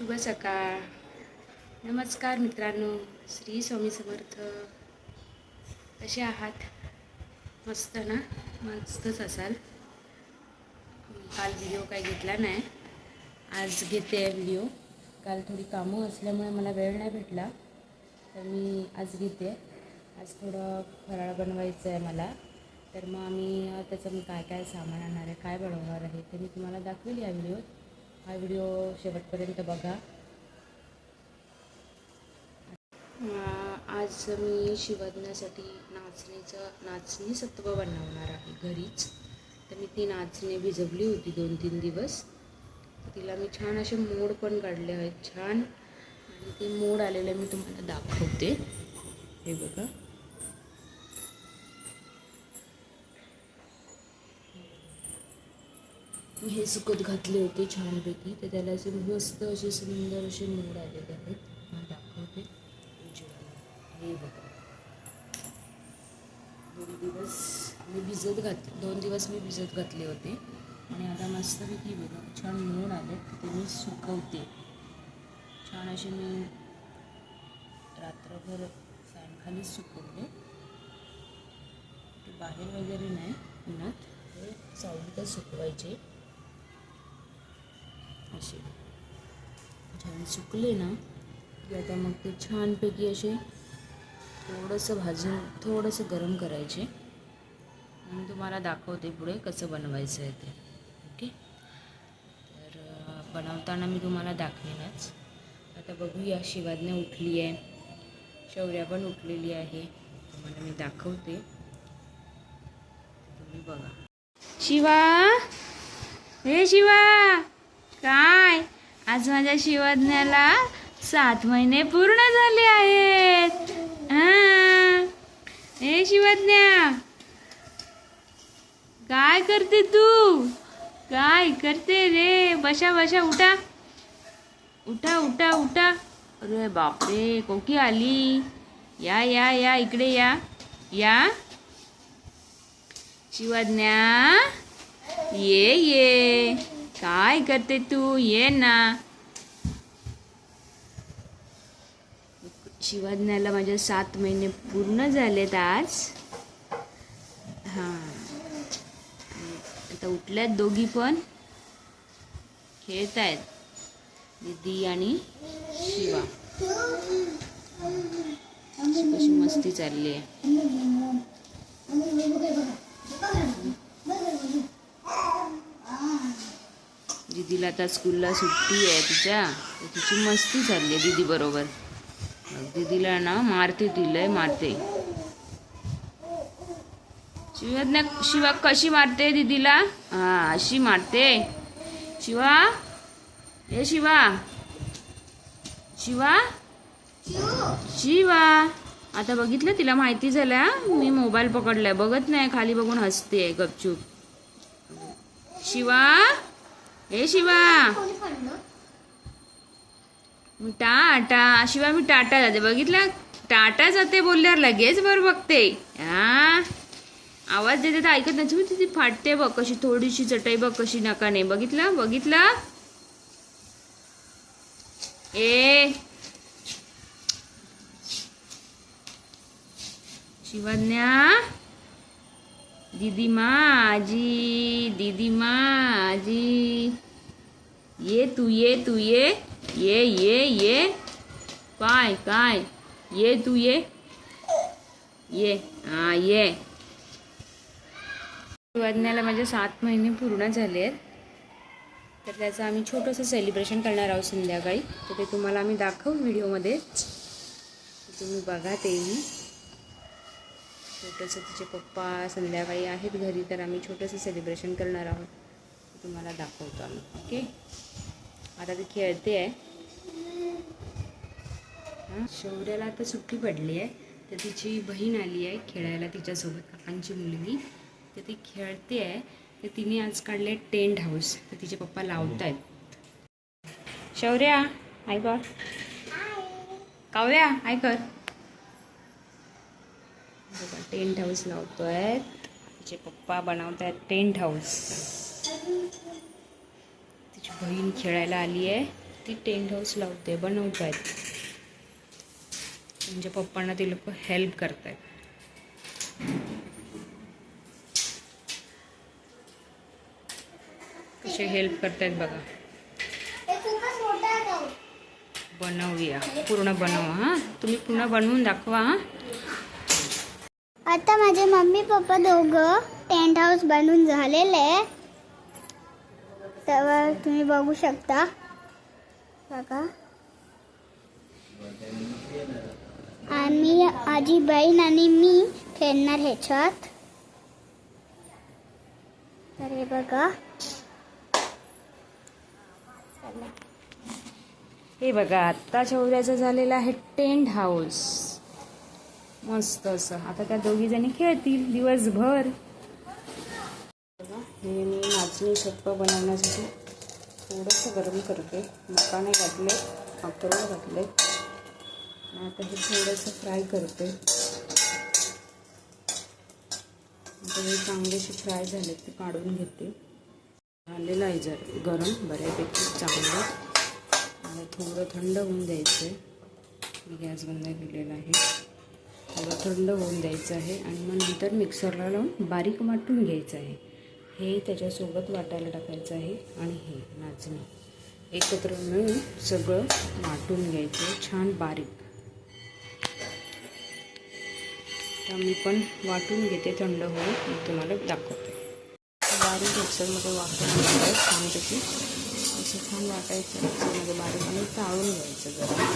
शुभ सकाळ. नमस्कार मित्रांनो श्री स्वामी समर्थ. कसे आहात? मस्त ना? मस्तच असाल. काल व्हिडिओ काही घेतला नाही. आज घेते आहे व्हिडिओ काल थोडी कामं असल्यामुळे मला वेळ नाही भेटला. तर मी आज घेते. आज थोडं फराळ बनवायचं आहे मला. तर मग आम्ही त्याचं मी काय काय सामान आणणार आहे काय बनवणार आहे ते मी तुम्हाला दाखवेल या व्हिडिओत हा व्हिडिओ शेवटपर्यंत बघा. आज मी शिवजण्यासाठी नाचणीचं नाचणी सत्व बनवणार आहे घरीच. तर मी ती नाचणी भिजवली होती दोन तीन दिवस. तिला मी छान असे मोड पण काढले आहेत छान. आणि ते मोड आलेले मी तुम्हाला दाखवते. हे बघा. हे सुकत घातले होते छानपैकी. तर त्याला असे मस्त असे सुंदर असे मोड आलेले आहेत. मला दाखवते. हे बघा. दोन दिवस मी भिजत घात दोन दिवस मी भिजत घातले होते. आणि आता मस्तपैकी बघा छान मोड आले ते मी सुकवते. छान असे मी रात्रभर फॅनखाली सुकवले. ते बाहेर वगैरे नाही उन्हात. हे सावलीतच सुकवायचे. असे. छान सुकले ना? की आता मग ते छानपैकी असे थोडंसं भाजून थोडंसं गरम करायचे. मग तुम्हाला दाखवते पुढे कसं बनवायचं आहे ते. ओके? तर बनवताना मी तुम्हाला दाखवेनच. आता बघूया शिवाज्ञा उठली आहे. शौर्या पण उठलेली आहे. तुम्हाला मी दाखवते. तुम्ही बघा. शिवा! हे शिवा! काय? आज माझ्या शिवज्ञाला सात महिने पूर्ण झाले आहेत. हे. शिवज्ञा काय करते तू? काय करते रे? बशा बशा उठा. उठा उठा उठा. अरे बापरे कोकी आली? या या या इकडे या. या. शिवज्ञा ये ये. काय करते तू? ये ना. शिवाज्ञाला माझ्या सात महिने पूर्ण झालेत आज. हां. आता उठल्यात दोघी पण. खेळत आहेत दीदी आणि शिवा. कशी मस्ती चालली आहे दीदीला आता स्कूलला सुट्टी आहे तिच्या. तिची मस्ती चालली आहे दीदी बरोबर. मग दीदीला ना मारते तिला मारते. शिवा शिवा कशी मारते दीदीला? हा अशी मारते. शिवा हे शिवा. शिवा. शिवा. आता बघितलं तिला माहिती झाल्या मी मोबाईल पकडलाय. बघत नाही खाली बघून हसते गपचूप. शिवा. ए शिवा. मी टाटा शिवा मी टाटा जाते. बघितलं? टाटा जाते बोलल्यावर लगेच बरं बघते. हा आवाज देते तर ऐकत नाही. तुम्ही तिथे फाटते बघ कशी थोडीशी चटई बघ कशी नकाने बघितलं? बघितलं? ए. शिवज्ञा दीदी माझी दीदी माझी. ये तू ये तू ये. ये ये ये. काय काय? ये तू ये. ये. हा ये. शिवज्ञाला माझे सात महिने पूर्ण झाले आहेत. तर त्याचं आम्ही छोटंसं सेलिब्रेशन करणार आहोत संध्याकाळी. तर ते तुम्हाला आम्ही दाखवू व्हिडिओमध्ये तुम्ही बघा तेही. छोटंसं तिचे पप्पा संध्याकाळी आहेत घरी तर आम्ही छोटंसं सेलिब्रेशन करणार आहोत. तुम्हाला दाखवतो आम्ही ओके? आता ती खेळते आहे. हां शौर्याला आता सुट्टी पडली आहे तर तिची बहीण आली आहे खेळायला तिच्यासोबत. काकांची मुलगी तर ती खेळते आहे. तर तिने आज काढले टेंट हाऊस तर तिचे पप्पा लावत आहेत शौर्या आय कर काव्या आय कर बघा टेंट हाऊस लावतो आहेत तिचे पप्पा बनवत आहेत टेंट हाऊस. तिची बहीण खेळायला आली आहे. ती टेंट हाऊस लावते बनवत आहेत म्हणजे पप्पांना ते लोक हेल्प करत आहेत कसे हेल्प करतायत बघा. बनवूया. पूर्ण बनवा हां. तुम्ही पूर्ण बनवून दाखवा हां. आता माझे मम्मी पप्पा दोघं टेंट हाऊस बनवून झालेले आहे तर तुम्ही बघू शकता. बघा. आम्ही आजी बहीण आणि मी खेळणार ह्याच्यात. तर हे बघा. हे बघा आत्ता चौऱ्याचं झालेलं आहे टेंट हाऊस मस्त असं. आता त्या दोघी जणी खेळतील दिवसभर. हे मी नाचणी छप्प बनवण्यासाठी थोडंसं गरम करते. मकाने नाही घातले अक्रोड घातले. आता हे थोडंसं फ्राय करते. आता हे चांगलेसे फ्राय झाले ते काढून घेते. झालेलं आहे जर गरम बऱ्यापैकी चांगलं. आणि थोडं थंड होऊन द्यायचं मी गॅस बंद केलेला आहे. थोडं थंड होऊन द्यायचं आहे आणि मग नंतर मिक्सरला लावून बारीक वाटून घ्यायचं आहे. हे त्याच्यासोबत वाटायला टाकायचं आहे आणि हे नाचणी. एकत्र मिळून सगळं वाटून घ्यायचं छान बारीक. तर मी पण वाटून घेते थंड होऊन. मी तुम्हाला दाखवते. बारीक मिक्सरमध्ये वाटून घ्यायचं छानपैकी. असं छान वाटायचं. मिक्सरमध्ये बारीक आणि चाळून घ्यायचं जरा.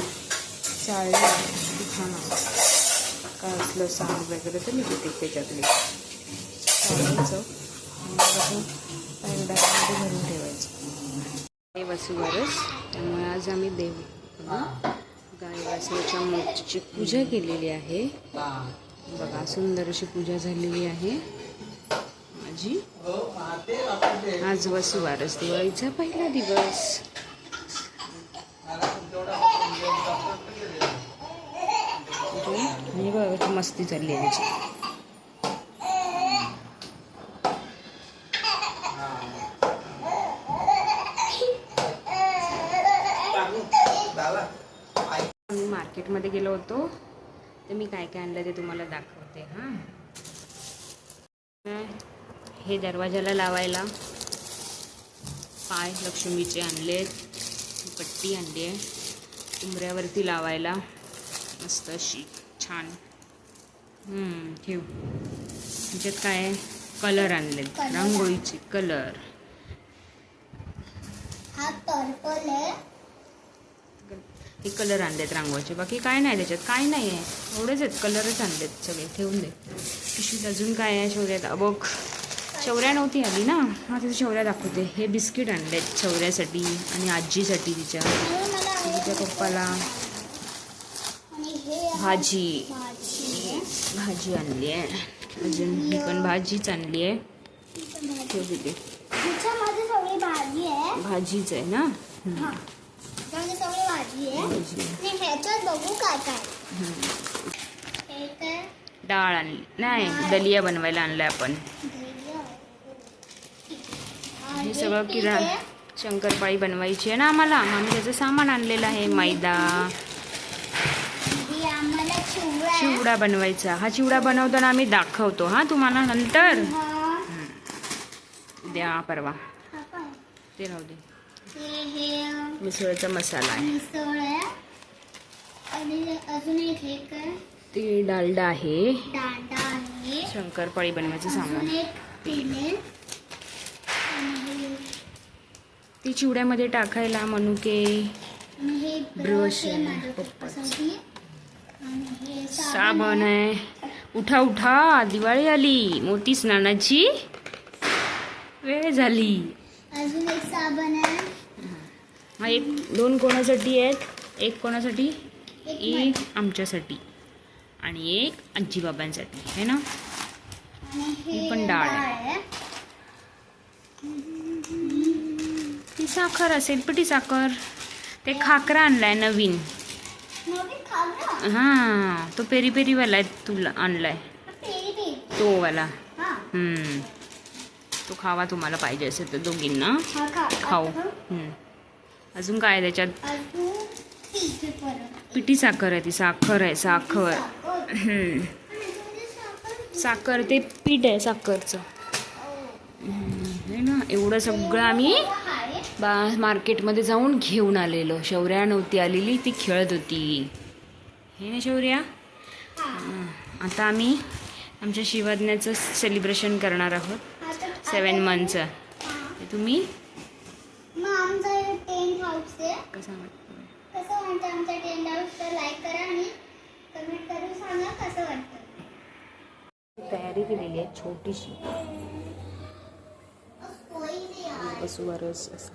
चाळलं छान छान काय सांग वगैरे तर निघते घेते त्याच्यातली. चाळायचं भरून ठेवायचं. हे त्यामुळे आज आम्ही देव गायवासवाच्या मूर्तीची पूजा केलेली आहे. बघा सुंदर अशी पूजा झालेली आहे. माझी आज वसुवारस दिवाळीचा पहिला दिवस. मस्ती चालली आहे त्याची. आम्ही मार्केटमध्ये गेलो होतो. तर मी काय काय आणलं ते तुम्हाला दाखवते हां. हे दरवाजाला लावायला. पाय लक्ष्मीचे आणलेत. पट्टी आणली आहे. उमऱ्यावरती लावायला. मस्त अशी छान ठेव. त्याच्यात काय आहे? कलर आणलेत Colour. रांगोळीचे कलर हा पर्पल आहे. हे कलर आणलेत रांगोळीचे. बाकी काय नाही त्याच्यात. काय नाही आहे. एवढेच आहेत. कलरच आणलेत सगळे. ठेवून दे. पिशवीत अजून काय आहे? शौर्यात बघ. शौर्या नव्हती आली ना? हा तिथे शौर्या दाखवते. हे बिस्किट आणलेत शौर्यासाठी आणि आजीसाठी तिच्या. तिच्या पप्पाला. भाजी. भाजी आणली आहे. अजून ही पण भाजीच आणली आहे. भाजीच आहे ना? डाळ आणली. नाही दलिया बनवायला आणलाय आपण. हे सगळं किरा शंकरपाळी बनवायची आहे ना आम्हाला. आम्ही त्याचं सामान आणलेलं आहे मैदा. चिवडा बनवायचा. हा चिवडा बनवताना आम्ही दाखवतो हा तुम्हाला नंतर. द्या परवा? ते राहू दे. मिसळचा मसाला आहे. ते डालडा आहे. शंकरपाळी बनवायचं सामान. ती चिवड्यामध्ये टाकायला मनुके ब्रश ब्रश आहे आहे, माझ्या पप्पाचं. पप्पासाठी आणि हे साबण आहे. उठा उठा. दिवाळी आली. मोती स्नानाची वेळ झाली. अजून एक साबण आहे. हा एक दोन कोणासाठी आहेत? एक कोणासाठी? एक आमच्यासाठी. आणि एक आजीबाबांसाठी. है ना? हे पण डाळ आहे. आहे. ती साखर असेल. पिठी साखर. ते खाकरा आणलाय नवीन. हां तो पेरी पेरीवाला आहे तुला आणलाय. तो वाला. हम्म. तो खावा तुम्हाला पाहिजे असेल तर दोघींना. खाऊ. हम्म. अजून काय आहे त्याच्यात? पिठी साखर आहे ती. साखर आहे साखर. साखर. ते पीठ आहे साखरचं. हम्म, ना एवढं सगळं आम्ही बा मार्केटमध्ये जाऊन घेऊन आलेलो. शौर्या नव्हती आलेली ती खेळत होती. हे ना शौर्या? हं. आता आम्ही आमच्या शिवज्ञाचं सेलिब्रेशन करणार आहोत. सेवन मंथचं हा. तुम्ही? मग आमचं हे टेंट हाऊस आहे. कसं वाटतं कसं वाटतं आमचा टेंट हाऊस तर लाईक करा आणि कमेंट करून सांगा कसं वाटतं तयारी केलेली आहे छोटीशी. बसवरच असं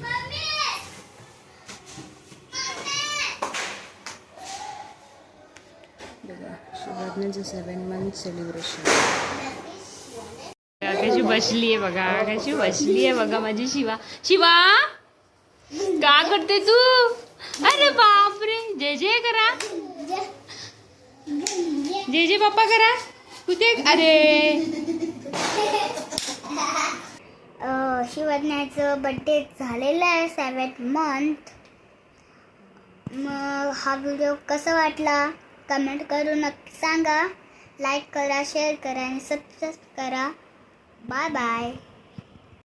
मम्मी! बघा शिवज्ञाचं सेवन मंथ सेलिब्रेशन कशी बसली आहे बघा कशी बसली आहे बघा माझी शिवा. शिवा! का करते तू? अरे बापरे! जय जय करा. जय जय पप्पा करा. कुठे? अरे! अं, शिवज्ञाचं बड्डे झालेलं आहे सेवन मंथ मग हा व्हिडिओ कसा वाटला? कमेंट करून नक्की सांगा. लाईक करा शेअर करा आणि सबस्क्राईब करा. Bye bye